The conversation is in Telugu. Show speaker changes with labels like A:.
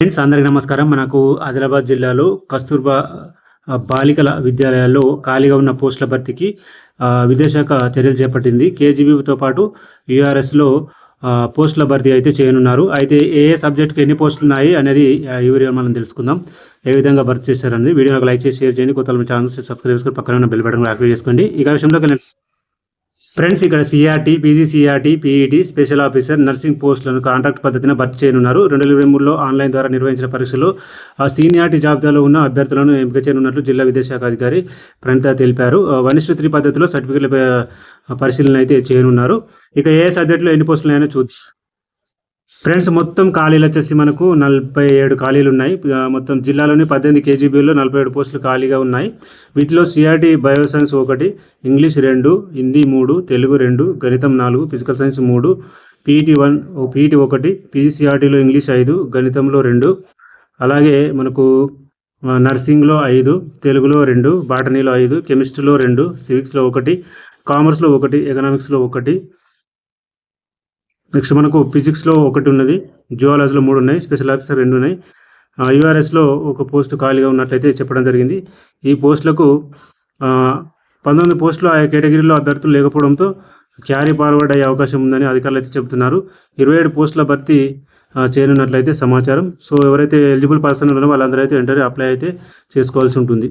A: ఫ్రెండ్స్ అందరికీ నమస్కారం. మనకు ఆదిలాబాద్ జిల్లాలో కస్తూర్బా బాలికల విద్యాలయాల్లో ఖాళీగా ఉన్న పోస్టుల భర్తీకి విదేశాఖ చర్యలు చేపట్టింది. కేజీబీతో పాటు యూఆర్ఎస్లో పోస్టుల భర్తీ అయితే చేయనున్నారు. అయితే ఏ ఏ సబ్జెక్ట్కి ఎన్ని పోస్టులు ఉన్నాయి అనేది ఆ, వీడియో మనం తెలుసుకుందాం. ఏ విధంగా భర్తీ చేశారనేది వీడియోకి లైక్ చేసి షేర్ చేయండి. కొత్త ఛానల్ సబ్స్క్రైబ్ చేసుకుని పక్కన ఉన్న బెల్ బటన్ యాక్టివేట్ చేసుకోండి. ఇక విషయంలోకి ఫ్రెండ్స్ ఇక్కడ CRT PGCRT PET special officer nursing పోస్టులను కాంట్రాక్ట్ పద్ధతిన భర్తీ చేయనున్నారు. రెండు వేల ఇరవై మూడులో ఆన్లైన్ ద్వారా నిర్వహించిన పరీక్షలో సీనియార్టీ జాబితాలో ఉన్న అభ్యర్థులను ఎంపిక చేయనున్నట్లు జిల్లా విదేశాఖ అధికారి ప్రణిత తెలిపారు. వన్ త్రీ పద్ధతిలో సర్టిఫికెట్ల పరిశీలన అయితే చేయనున్నారు. ఇక ఏ సబ్జెక్టులో ఎన్ని పోస్టులు అయినా చూద్దాం ఫ్రెండ్స్ మొత్తం ఖాళీలు వచ్చేసి మనకు నలభై ఏడు ఖాళీలు ఉన్నాయి మొత్తం జిల్లాలోని పద్దెనిమిది కేజీబీలో నలభై ఏడు పోస్టులు ఖాళీగా ఉన్నాయి. వీటిలో సిఆర్టీ బయోసైన్స్ ఒకటి ఇంగ్లీష్ రెండు హిందీ మూడు తెలుగు రెండు గణితం నాలుగు ఫిజికల్ సైన్స్ మూడు పీఈటీ వన్ పీఈటీ ఒకటి పీజీసీఆర్టీలో ఇంగ్లీష్ ఐదు గణితంలో రెండు అలాగే మనకు నర్సింగ్లో ఐదు తెలుగులో రెండు బాటనీలో ఐదు కెమిస్ట్రీలో రెండు సివిక్స్లో ఒకటి కామర్స్లో ఒకటి ఎకనామిక్స్లో ఒకటి నెక్స్ట్ మనకు ఫిజిక్స్లో ఒకటి ఉన్నది జువాలజీలో మూడు ఉన్నాయి స్పెషల్ ఆఫీసర్ రెండు ఉన్నాయి. యూఆర్ఎస్లో ఒక పోస్ట్ ఖాళీగా ఉన్నట్లయితే చెప్పడం జరిగింది. ఈ పోస్టులకు పంతొమ్మిది పోస్టులు ఆయా కేటగిరీలో అభ్యర్థులు లేకపోవడంతో క్యారీ ఫార్వర్డ్ అయ్యే అవకాశం ఉందని అధికారులు అయితే చెబుతున్నారు. ఇరవై ఏడు పోస్టుల భర్తీ చేయనున్నట్లయితే సమాచారం. సో ఎవరైతే ఎలిజిబుల్ పర్సన్ ఉన్నారో వాళ్ళందరూ అయితే వెంటనే అప్లై అయితే చేసుకోవాల్సి ఉంటుంది.